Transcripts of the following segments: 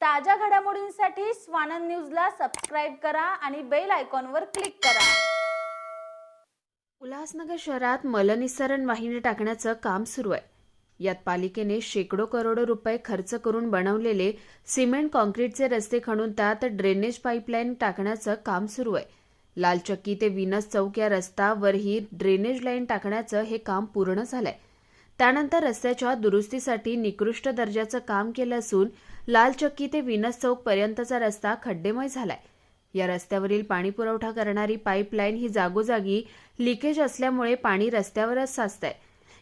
ताज्या घडामोडींसाठी स्वानंद न्यूजला सबस्क्राईब करा आणि बेल आयकॉनवर क्लिक करा. उल्हासनगर शहरात मलनिसरण वाहिनी टाकण्याचं काम सुरू आहे. यात पालिकेने शेकडो करोडो रुपये खर्च करून बनवलेले सिमेंट कॉन्क्रीटचे रस्ते खणून त्यात ड्रेनेज पाईपलाईन टाकण्याचं काम सुरू आहे. लालचक्की ते विनस चौक या रस्त्यावरही ड्रेनेज लाईन टाकण्याचं हे काम पूर्ण झालंय. त्यानंतर रस्त्याच्या दुरुस्तीसाठी निकृष्ट दर्जाचं काम केलं असून लालचक्की ते विनस चौक पर्यंतचा रस्ता खड्डेमय झालाय. या रस्त्यावरील पाणी पुरवठा करणारी पाईपलाईन ही जागोजागी लिकेज असल्यामुळे पाणी रस्त्यावरच साचतंय.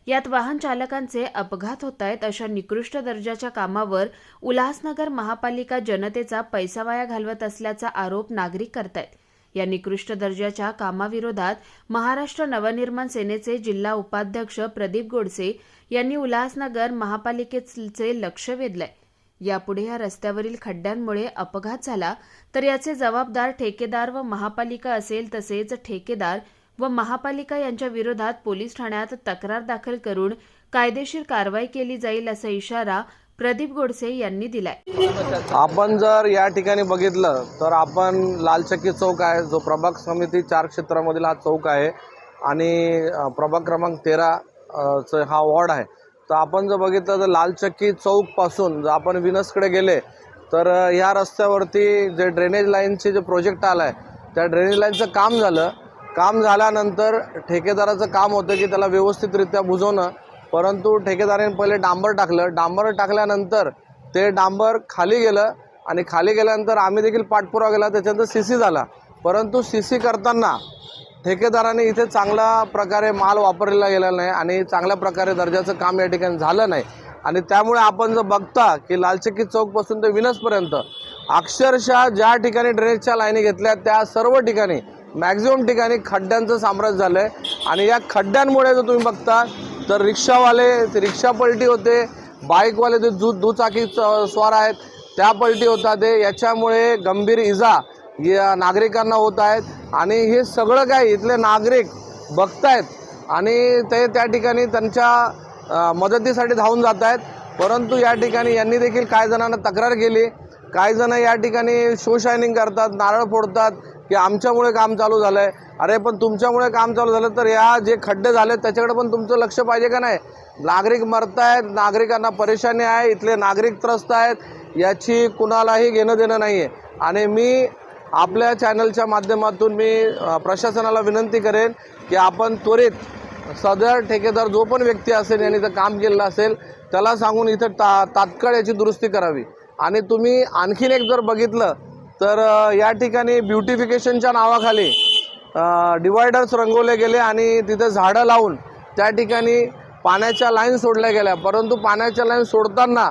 यात वाहन चालकांचे अपघात होत आहेत अशा निकृष्ट दर्जाच्या कामावर उल्हासनगर महापालिका जनतेचा पैसा वाया घालवत असल्याचा आरोप नागरिक करतायत. या निकृष्ट दर्जाच्या कामाविरोधात महाराष्ट्र नवनिर्माण सेनेचे जिल्हा उपाध्यक्ष प्रदीप गोडसे यांनी उल्हासनगर महापालिकेचे लक्ष वेधलंय. यापुढे या रस्त्यावरील खड्ड्यांमुळे अपघात झाला तर याचे जबाबदार ठेकेदार व महापालिका असेल तसेच ठेकेदार व महापालिका यांच्या विरोधात पोलीस ठाण्यात तक्रार दाखल करून कायदेशीर कारवाई केली जाईल असा इशारा प्रदीप गोडसे यांनी दिलाय. आपण जर या ठिकाणी बघितलं तर आपण लालचक्की चौक आहे. जो प्रभाग समिती चार क्षेत्रामधील हा चौक आहे. आणि प्रभाग क्रमांक तेरा च हा वॉर्ड आहे. तर आपण जर बघितलं तर लालचक्की चौकपासून जर आपण विनसकडे गेले तर या ह्या रस्त्यावरती जे ड्रेनेज लाईनचे जे प्रोजेक्ट आला आहे त्या ड्रेनेज लाईनचं काम झालं. काम झाल्यानंतर ठेकेदाराचं काम होतं की त्याला व्यवस्थितरित्या बुजवणं. परंतु ठेकेदाराने पहिले डांबर टाकलं. डांबर टाकल्यानंतर ते डांबर खाली गेलं आणि खाली गेल्यानंतर आम्ही देखील पाठपुरावा केला. त्याच्यानंतर सी सी झाला. परंतु सी सी करताना ठेकेदाराने इथे चांगल्या प्रकारे माल वापरलेला गेलेला नाही आणि चांगल्या प्रकारे दर्जाचं काम या ठिकाणी झालं नाही. आणि त्यामुळे आपण जर बघता की लालचक्की चौकपासून ते विनसपर्यंत अक्षरशः ज्या ठिकाणी ड्रेनेजच्या लाईनी घेतल्या त्या सर्व ठिकाणी मॅक्झिमम ठिकाणी खड्ड्यांचं साम्राज्य झालं आहे आणि या खड्ड्यांमुळे जर तुम्ही बघता तर रिक्षावाले ते रिक्षा पलटी होते बाईकवाले जे दु दुचाकी स्वार आहेत त्या पलटी होतात ते. याच्यामुळे गंभीर इजा या नागरिकांना होत आहेत. आणि हे सगळं काय इथले नागरिक बघतायत. आणि ते त्या ठिकाणी त्यांच्या मदतीसाठी धावून जात आहेत परंतु या ठिकाणी यांनी देखील काही जणांना तक्रार केली. काही जण या ठिकाणी शो शायनिंग करतात नारळ फोडतात की आमच्यामुळे काम चालू झालं आहे अरे पण तुमच्यामुळे काम चालू झालं तर या जे खड्डे झाले त्याच्याकडे पण तुमचं लक्ष पाहिजे का नाही? नागरिक मरत आहेत नागरिकांना परेशानी आहे इथले नागरिक त्रस्त आहेत याची कुणालाही घेणं देणं नाही आहे आणि मी आपल्या चॅनलच्या माध्यमातून मी प्रशासनाला विनंती करेन की आपण त्वरित सदर ठेकेदार जो पण व्यक्ती असेल यांनी इथं काम केलेलं असेल त्याला सांगून इथं ता तात्काळ याची दुरुस्ती करावी. आणि तुम्ही आणखीन एक जर बघितलं तर या ठिकाणी ब्युटिफिकेशनच्या नावाखाली डिवायडर्स रंगवले गेले आणि तिथे झाडं लावून त्या ठिकाणी पाण्याच्या लाईन सोडल्या गेल्या. परंतु पाण्याच्या लाईन सोडताना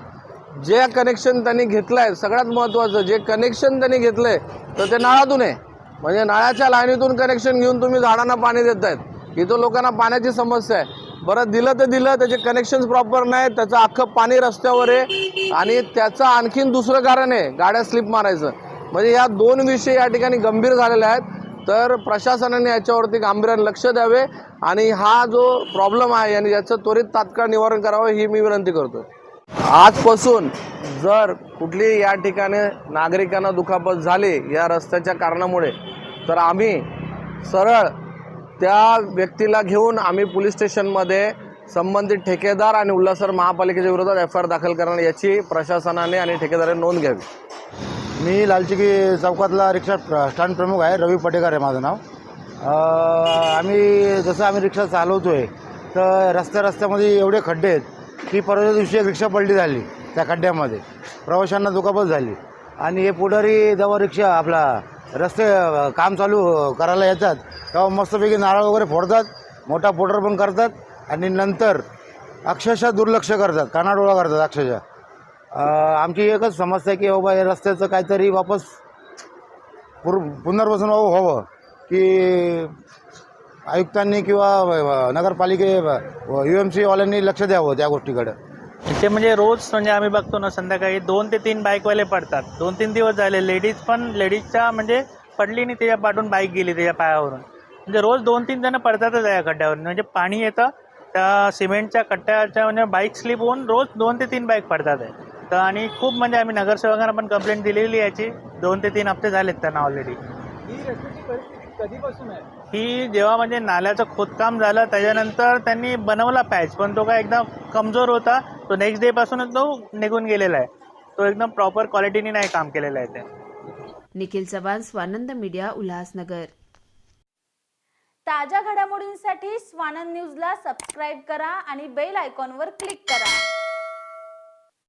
जे कनेक्शन त्यांनी घेतलं आहे सगळ्यात महत्त्वाचं जे कनेक्शन त्यांनी घेतलं आहे तर ते नळातून आहे. म्हणजे नळाच्या लाईनीतून कनेक्शन घेऊन तुम्ही झाडांना पाणी देत आहेत इथं लोकांना पाण्याची समस्या आहे. बरं दिलं तर दिलं त्याचे कनेक्शन्स प्रॉपर नाही त्याचं अख्खं पाणी रस्त्यावर आहे. आणि त्याचं आणखीन दुसरं कारण आहे गाड्या स्लिप मारायचं. म्हणजे या दोन विषय या ठिकाणी गंभीर झालेले आहेत. तर प्रशासनाने याच्यावरती गांभीर्याने लक्ष द्यावे. आणि हा जो प्रॉब्लेम आहे आणि याचं त्वरित तात्काळ निवारण करावं ही मी विनंती करतो आजपासून जर कुठली या ठिकाणी नागरिकांना दुखापत झाली या रस्त्याच्या कारणामुळे तर आम्ही सरळ त्या व्यक्तीला घेऊन आम्ही पोलीस स्टेशनमध्ये संबंधित ठेकेदार आणि उल्हासर महापालिकेच्या विरोधात एफ आय आर दाखल करणार याची प्रशासनाने आणि ठेकेदाराने नोंद घ्यावी. मी लालचिकी चौकातला रिक्षा प्र- स्टँड प्रमुख आहे रवी पटेकर आहे माझं नाव. आम्ही जसं आम्ही रिक्षा चालवतो आहे तर रस्त्या रस्त्यामध्ये एवढे खड्डे आहेत की परवाच्या दिवशी एक रिक्षा पलटी झाली त्या खड्ड्यामध्ये. प्रवाशांना दुखापत झाली. आणि हे पुढारी जेव्हा रिक्षा आपला रस्ते काम चालू करायला येतात तेव्हा मस्तपैकी नारळ वगैरे फोडतात मोठा पोटर पण करतात आणि नंतर अक्षरशः दुर्लक्ष करतात कानाडोळा करतात अक्षरशः. आमची एकच समस्या आहे की बाबा या रस्त्याचं काहीतरी वापस पुर पुनर्वसन हो-, व्हावं की आयुक्तांनी किंवा नगरपालिके यू एम सीवाल्यांनी लक्ष द्यावं त्या गोष्टीकडं. इथे म्हणजे रोज म्हणजे आम्ही बघतो ना संध्याकाळी दोन ते तीन बाईकवाले पडतात. दोन तीन दिवस झाले लेडीज पण लेडीजच्या म्हणजे पडली नाही त्याच्या पाठून बाईक गेली त्याच्या पायावरून. म्हणजे रोज दोन तीन जण पडतातच या खड्ड्यावर म्हणजे पाणी येतं त्या सिमेंटच्या कट्ट्याच्या म्हणजे बाईक स्लिप होऊन रोज दोन ते तीन बाईक पडतात. आहे तर आणि खूप म्हणजे आम्ही नगरसेवकांना पण कंप्लेंट दिलेली याची. दोन ते तीन हप्ते झालेत त्यांना ऑलरेडी ही कधीपासून आहे? ही जेव्हा म्हणजे नाल्याचं खोदकाम झालं त्याच्यानंतर त्यांनी बनवला पॅच पण तो काय एकदम कमजोर होता. तो नेक्स्ट डे पासूनच तो निघून गेलेला आहे. तो एकदम प्रॉपर क्वालिटीने नाही काम केलेलं आहे ते. निखिल चव्हाण स्वानंद मीडिया उल्हासनगर. ताज्या घडामोडींसाठी स्वानंद न्यूजला सबस्क्राईब करा आणि बेल आयकॉनवर क्लिक करा.